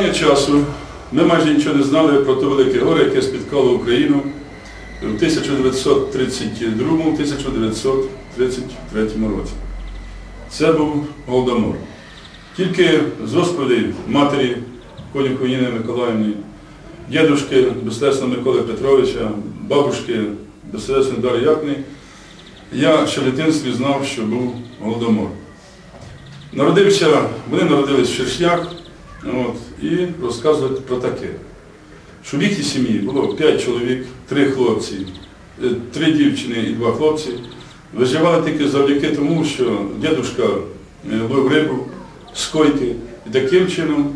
До недавнього часу ми майже нічого не знали про те велике горе, яке спіткало Україну в 1932-1933 році. Це був Голодомор. Тільки з розповідей матері Конюхової Ніни Миколаївни, дідушки Безслесного Миколи Петровича, бабушки Безслесної Дар'ї Якни, я ще в дитинстві знав, що був Голодомор. Народився, вони народились в Шершнях, от, і розказують про таке. Що в їхній сім'ї було 5 чоловік, 3 хлопці, 3 дівчини і 2 хлопці. Виживали тільки завдяки тому, що дідушка е, ловив рибу з койки, і таким чином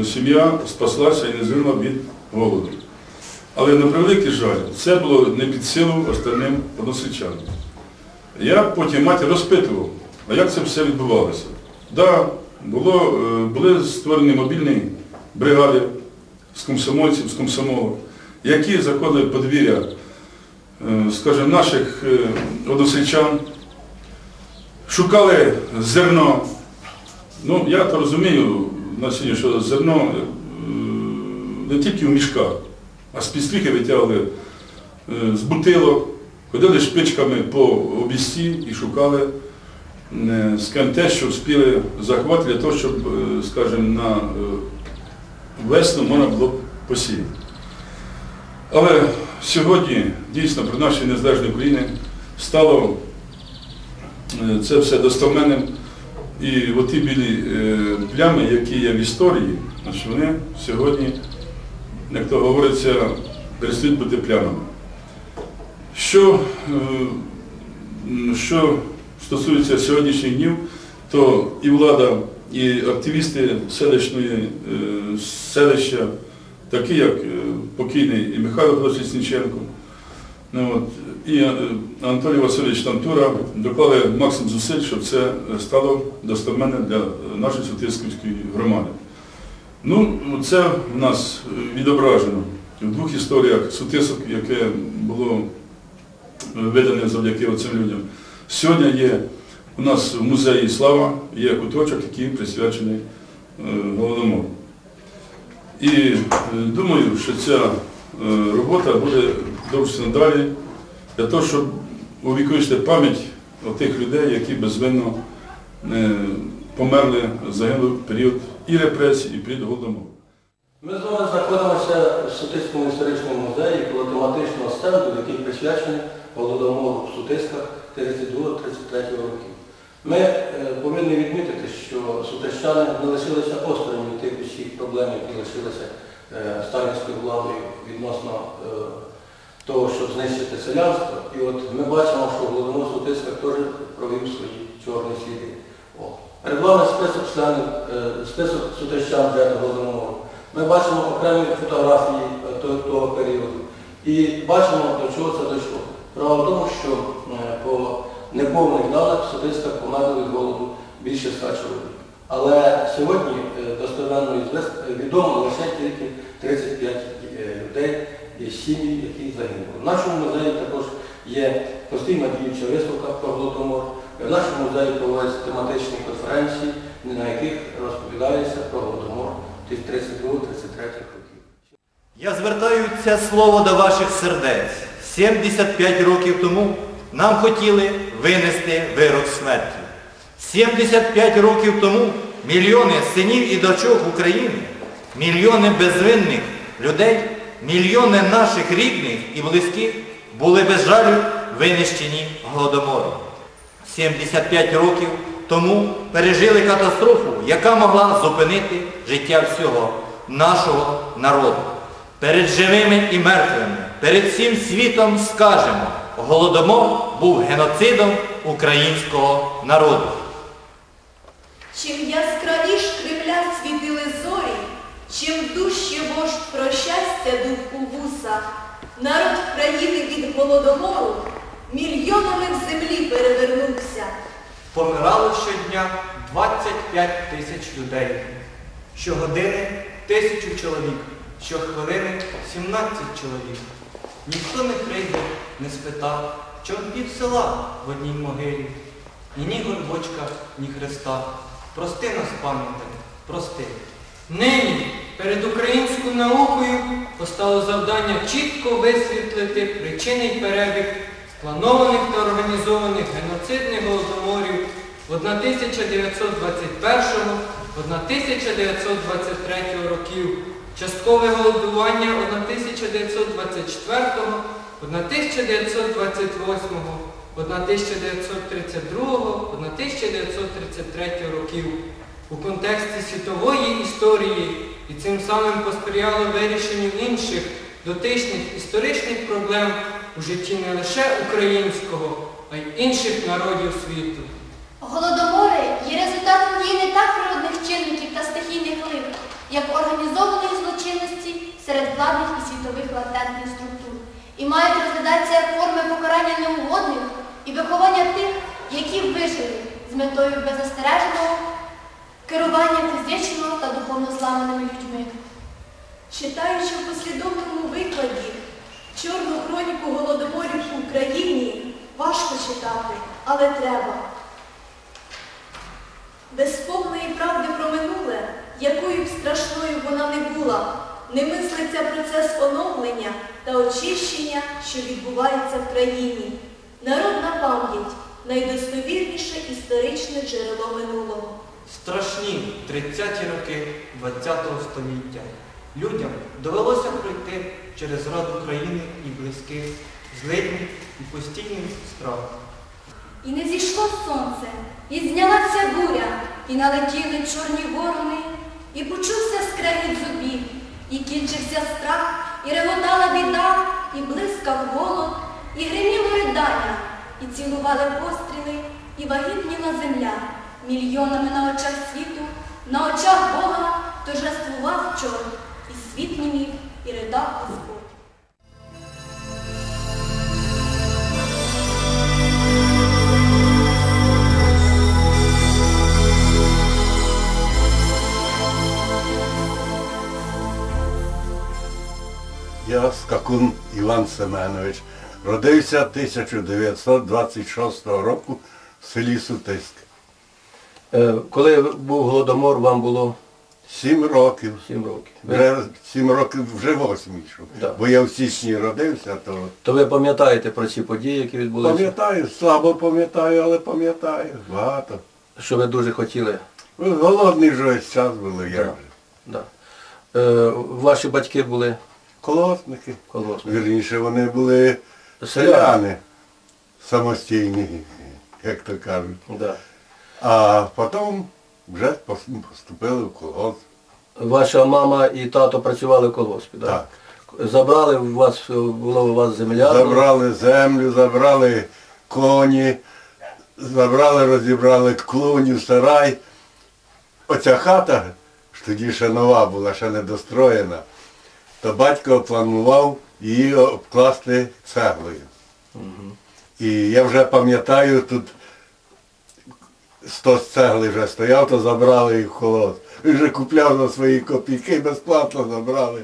е, сім'я спаслася і не згинула від голоду. Але на превеликий жаль, це було не під силу остальним односельчанам. Я потім матір розпитував, а як це все відбувалося? Да, було, е, були створені мобільні бригади з комсомольців, з комсомолок, які заходили в подвір'я, е, скажімо, наших е, односельчан, шукали зерно. Ну, я то розумію, на сьогодні, що зерно не тільки в мішках, а з підстріхи витягли з бутилок, ходили шпичками по обісті і шукали скажімо, те, що встигли заховати для того, щоб, е, скажімо, на е, весну можна було посіяти. Але сьогодні дійсно при нашій незалежній Україні стало е, це все достовменним. І оті білі плями, які є в історії, вони сьогодні, як то говориться, перестають бути плямами. Що, що стосується сьогоднішніх днів, то і влада, і активісти селищної, е, селища, такі як е, покійний і Михайло Павлович Лісніченко, ну, і е, Анатолій Васильович Тантура доклали максимум зусиль, щоб це стало достоменним для нашої Сутисківської громади. Ну, це в нас відображено в двох історіях сутисок, яке було видане завдяки оцим людям. Сьогодні є у нас в музеї Слава є куточок, який присвячений е, Голодомору. І е, думаю, що ця е, робота буде довше надалі для того, щоб увіковічити пам'ять тих людей, які безвинно померли, в період і репресій, і період Голодомору. Ми з вами знаходимося в Сутиському історичному музеї коло тематичного стенду, який присвячений Голодомору в Сутисках 32-33 років. Ми е, повинні відмітити, що сутищани не лишилися осторонь тих усіх проблем, які лишилися е, сталінською владою відносно е, того, щоб знищити селянство. І от ми бачимо, що Голодомор в Сутисках теж провів свої чорні сліди. Перед вами список членів, список сутищан жертв Голодомору. Ми бачимо окремі фотографії того, того періоду і бачимо, до чого це дійшло. Справа в тому, що по неповних даних в Сутисках померли від голоду більше ста чоловік. Але сьогодні е, достеменно ізвес- відомо лише тільки 35 е, людей і сім'ї, які загинули. В нашому музеї також є постійна діюча виставка про Голодомор. В нашому музеї проводяться тематичні конференції, на яких розповідається про Голодомор 32-33 років. Я звертаю це слово до ваших сердець. 75 років тому нам хотіли винести вирок смерті. 75 років тому мільйони синів і дочок України, мільйони безвинних людей, мільйони наших рідних і близьких були без жалю винищені голодомором. 75 років тому пережили катастрофу, яка могла зупинити життя всього нашого народу. Перед живими і мертвими, перед всім світом скажемо, Голодомор був геноцидом українського народу. Чим яскравіш Кремля світили зорі, чим дужче вождь про щастя дух у вусах, народ країни від голодомору мільйонами в землі перевернувся. Помирало щодня 25 тисяч людей. Щогодини тисячу чоловік, щохвилини 17 чоловік. Ніхто не прийде, не спитав, чом пів села в одній могилі. І ні горбочка, ні хреста. Прости нас, пам'ятай, прости. Нині перед українською наукою постало завдання чітко висвітлити причини й перебіг спланованих та організованих геноцидних голодоморів 1921-1923 років, часткове голодування 1924, 1928, 1932, 1933 років у контексті світової історії і цим самим посприяло вирішенню інших дотичних історичних проблем у житті не лише українського, а й інших народів світу. Голодомори є результатом дії не так природних чинників та стихійних лих, як організованої злочинності серед владних і світових латентних структур, і мають розглядатися як форми покарання неугодних і виховання тих, які вижили з метою беззастереженого керування фізично та духовно зламаними людьми. Читаючи в послідовному викладі чорну хроніку голодоморів в Україні, важко читати, але треба. Без повної правди про минуле, якою б страшною вона не була, не мислиться процес оновлення та очищення, що відбувається в країні. Народна пам'ять найдостовірніше історичне джерело минулого. Страшні 30-ті роки ХХ століття. Людям довелося пройти через раду країни і близьких, злидні і постійний страх. І не зійшло сонце, і знялася буря, і налетіли чорні ворони, і почувся скрегіт зубів, і кінчився страх, і реготала біда, і блискав голод, і гриміло ридання, і цілували постріли, і вагітніла земля. Мільйонами на очах світу, на очах Бога торжествував чорт, і світ німів, і ридав Я Скакун Іван Семенович. Родився 1926 року в селі Сутиськ. Е, Коли був голодомор, вам було Сім років. 7 років. Ви- Вже сім років вже восьмий йшов. Да. Бо я в січні родився, то То ви пам'ятаєте про ці події, які відбулися? пам'ятаю, слабо пам'ятаю, але пам'ятаю. Багато. Що ви дуже хотіли? Голодний весь час були, як Да. же. Да. Е, ваші батьки були Колосники. колгоспні. Вірніше, вони були селяни самостійні, як то кажуть. Да. А потім вже поступили в колгосп. Ваша мама і тато працювали в колгоспі, да? Так. Забрали у вас, була у вас земля. Забрали землю, забрали коні, забрали, розібрали клуню, сарай. Оця хата, ж тоді ще нова була, ще не достроєна, то батько планував її обкласти цеглою. І я вже пам'ятаю, тут 100 цегли вже стояв, то забрали їх в холод. Він вже купляв за свої копійки, безплатно забрали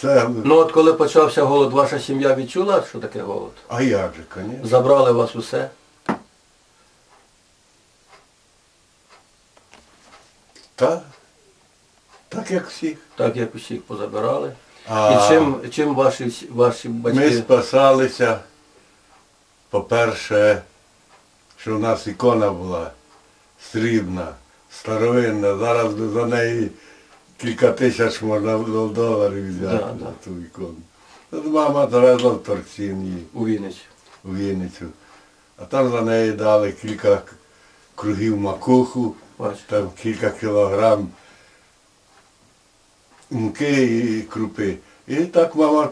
цеглу. Ну от коли почався голод, ваша сім'я відчула, що таке голод? А як же, звісно. Забрали у вас усе? Так. Так як всіх. Так як усіх позабирали. А І чим, чим ваші, ваші батьки? ми спасалися, по-перше, що в нас ікона була срібна, старовинна, зараз за неї кілька тисяч можна доларів взяти Да, за да. ту ікону. От мама завезла в торцін її У Вінниці. у Вінницю. А там за неї дали кілька кругів макуху, Бачите. там кілька кілограм муки і крупи. І так мама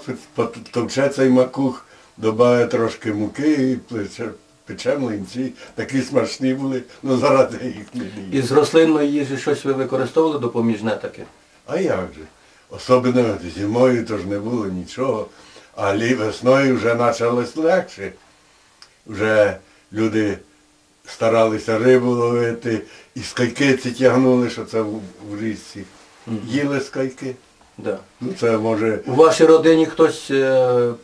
товче цей макух, додає трошки муки і плече, пече млинці. Такі смачні були, зараз я їх не їм. Із рослинної їжі щось ви використовували допоміжне таке? А як же? Особливо зимою то ж не було нічого, а весною вже почалось легше. Вже люди старалися рибу ловити, і скайки ці тягнули, що це в, в річці. Їли скайки. Да. Ну це може У вашій родині хтось е, е,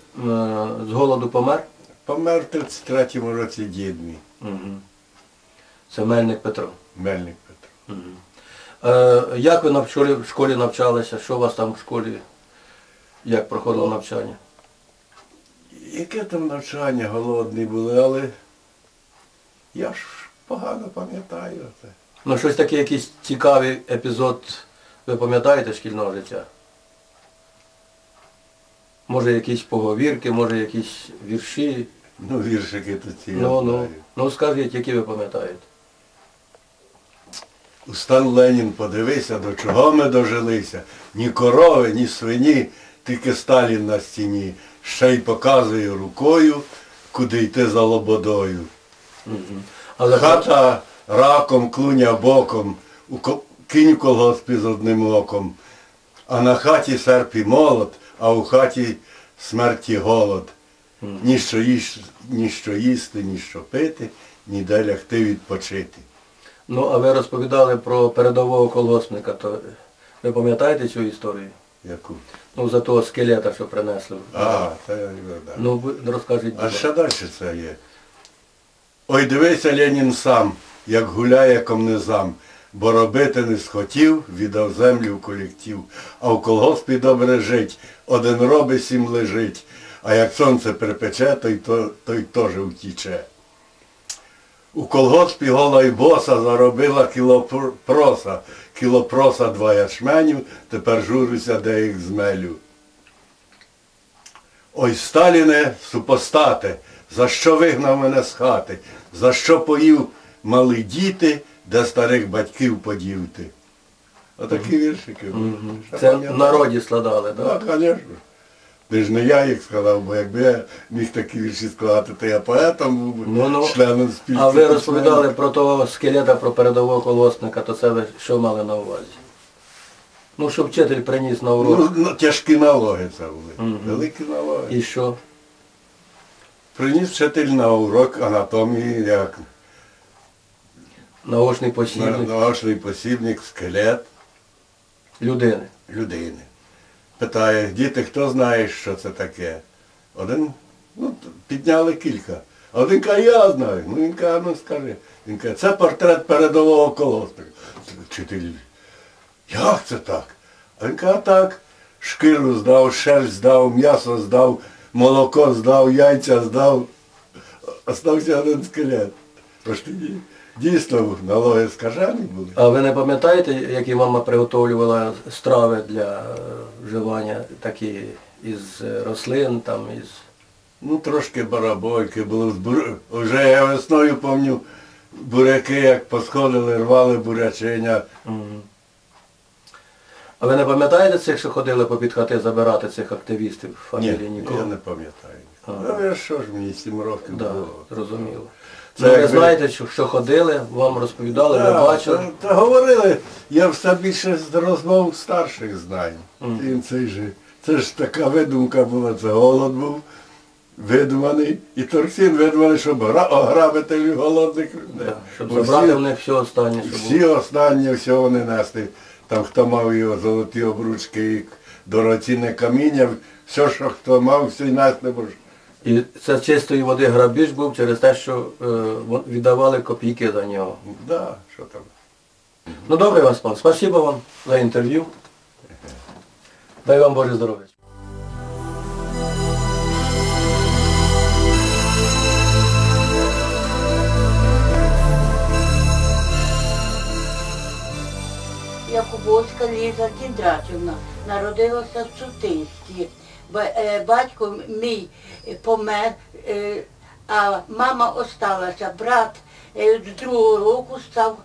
з голоду помер? помер в 33-му році дід мій, Угу. Це Мельник Петро. Мельник Петро. Угу. Е, як ви на в школі, в школі навчалися? Що у вас там в школі? Як проходило навчання? Яке там навчання голодні були, але я ж погано пам'ятаю це. Ну, щось таке, якийсь цікавий епізод, ви пам'ятаєте шкільного життя? Може якісь поговірки, може якісь вірші. Ну, віршики тут ці Ну, ну, ну скажіть, які ви пам'ятаєте? Устан Ленін, подивися, до чого ми дожилися. Ні корови, ні свині, тільки Сталін на стіні. Ще й показує рукою, куди йти за лободою. Але Хата раком, клуня боком, у ко- кінь в колгоспі з одним оком. А на хаті серп і молот, а у хаті смерті голод. Ні що, їш, ні що їсти, ні що пити, ніде лягти відпочити. Ну, а ви розповідали про передового колгоспника, то ви пам'ятаєте цю історію? Яку? Ну, за того скелета, що принесли. А, це я да. Ну, розкажіть. А ще далі це є. Ой, дивися, Ленін сам, як гуляє комнезам, бо робити не схотів, віддав землю в колектив. А в колгоспі добре жить, один робить, сім лежить, а як сонце припече, той, то- той теж втіче. У колгоспі гола й боса заробила кіло пр- проса, кіло проса два ячменю, тепер журюся, де їх змелю. Ой, Сталіне, супостате, за що вигнав мене з хати, за що поїв мали діти, де старих батьків подів ти. Отакі віршики. були. Ще Це в пам'ятаю. народі складали, так? Так, звісно. Ти ж не я їх сказав, бо якби я міг такі вірші складати, то я поетом був би, Ну, ну, членом спілки. А ви розповідали про того скелета, про передового колосника, то це ви що мали на увазі? Ну, що вчитель приніс на урок. Ну, ну, тяжкі налоги це були. Великі налоги. І що? Приніс вчитель на урок анатомії, як Наочний посібник наочний посібник, скелет. людини. людини. Питає, діти, хто знає, що це таке? Один, ну, підняли кілька. А один каже, я знаю. Ну він каже, ну скажи. Він каже, це портрет передового колосника. Вчитель, як це так? А він каже, так, шкіру здав, шерсть здав, м'ясо здав, молоко здав, яйця здав. Остався один скелет. Тоді дійсно налоги скажені були. А ви не пам'ятаєте, які мама приготовлювала страви для е, вживання, такі із рослин, там, із... Ну, трошки з бур- Вже я весною пам'ятаю, буряки як посходили, рвали бурячиня. А ви не пам'ятаєте цих, що ходили по під хати забирати цих активістів Ні, фамілії нікого? я не пам'ятаю. А. Ну, я що ж мені сім років Да, було. зрозуміло. Це ну, ви знаєте, що, що ходили, вам розповідали, ви бачили. Та, та говорили, я все більше з розмов старших знаю. І цей же, це ж така видумка була, це голод був видуманий. І Торсін видумали, щоб ограбити голодних людей. Да, щоб Бо забрати всі- в них все останнє, що Всі було. останні всього не нести. Там хто мав його золоті обручки і дорогоцінне каміння, все, що хто мав, все й нести може. І це чистої води грабіж був через те, що е, віддавали копійки за нього. Да, що там. Ну добре вас, пан. Спасибо вам за інтерв'ю. Дай вам Боже здоров'я. Якубовська Ліза Кіндрачівна народилася в Сутисті. Е, Батько мій помер, е, а мама осталася. Брат е, з другого року став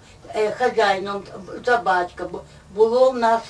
хазяїном за батька. Було в нас